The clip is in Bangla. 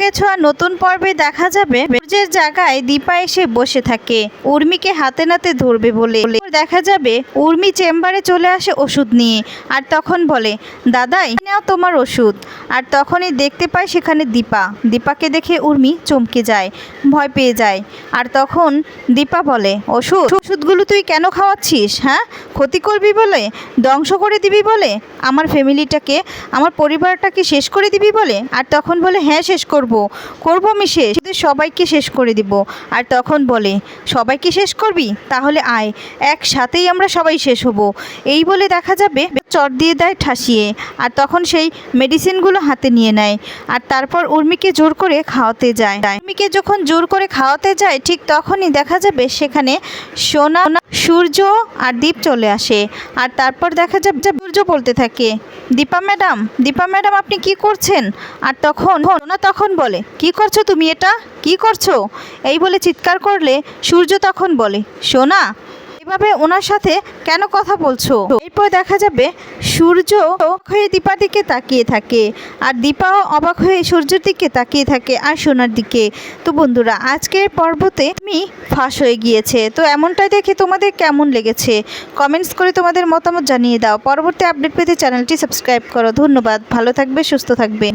গেছো আর নতুন পর্বে দেখা যাবে, সূর্যের জায়গায় দীপা এসে বসে থাকে। উর্মিকে হাতে নাতে ধরবে বলে। দেখা যাবে, উর্মি চেম্বারে চলে আসে ওষুধ নিয়ে। আর তখন বলে দাদাই নাও তোমার ওষুধ। আর তখনই দেখতে পায় সেখানে দীপা। দীপাকে দেখে উর্মি চমকে যায়, ভয় পেয়ে যায়। আর তখন দীপা বলে, ওষুধ, ওষুধগুলো তুই কেন খাওয়াচ্ছিস হ্যাঁ? ক্ষতি করবি বলে ধ্বংস করে দিবি বলে? আমার ফ্যামিলিটাকে, আমার পরিবারটাকে শেষ করে দিবি বলে? আর তখন বলে হ্যাঁ শেষ করব। করব আমি শেষ। সবাইকে শেষ করে দিব। আর তখন বলে, সবাইকে শেষ করবি? তাহলে আয়। একসাথেই আমরা সবাই শেষ হব। এই বলে দেখা যাবে চট দিয়ে দেয় ঠাসিয়ে। আর তখন সেই মেডিসিনগুলো হাতে নিয়ে নেয়। আর তারপর উর্মিকে জোর করে খাওয়াতে যায়। উর্মিকে যখন জোর করে খাওয়াতে যায়, ঠিক তখনই দেখা যাবে সেখানে সোনা, সূর্য আর দীপ চলে আসে। আর তারপর দেখা যাবে যে সূর্য বলতে থাকে, দীপা ম্যাডাম দীপা ম্যাডাম, আপনি কি করছেন? আর তখন না তখন বলে, কি করছ তুমি এটা? কি করছ? এই বলে চিৎকার করলে সূর্য তখন বলে, সোনা এভাবে ওনার সাথে কেন কথা বলছো? এরপর দেখা যাবে সূর্য অবাক হয়ে দীপার দিকে তাকিয়ে থাকে আর দীপাও অবাক হয়ে সূর্যের দিকে তাকিয়ে থাকে আর সোনার দিকে। তো বন্ধুরা, আজকের পর্বতে তুমি ফাঁস হয়ে গিয়েছে। তো এমনটাই দেখে তোমাদের কেমন লেগেছে? কমেন্টস করে তোমাদের মতামত জানিয়ে দাও। পরবর্তী আপডেট পেতে চ্যানেলটি সাবস্ক্রাইব করো। ধন্যবাদ। ভালো থাকবে, সুস্থ থাকবে।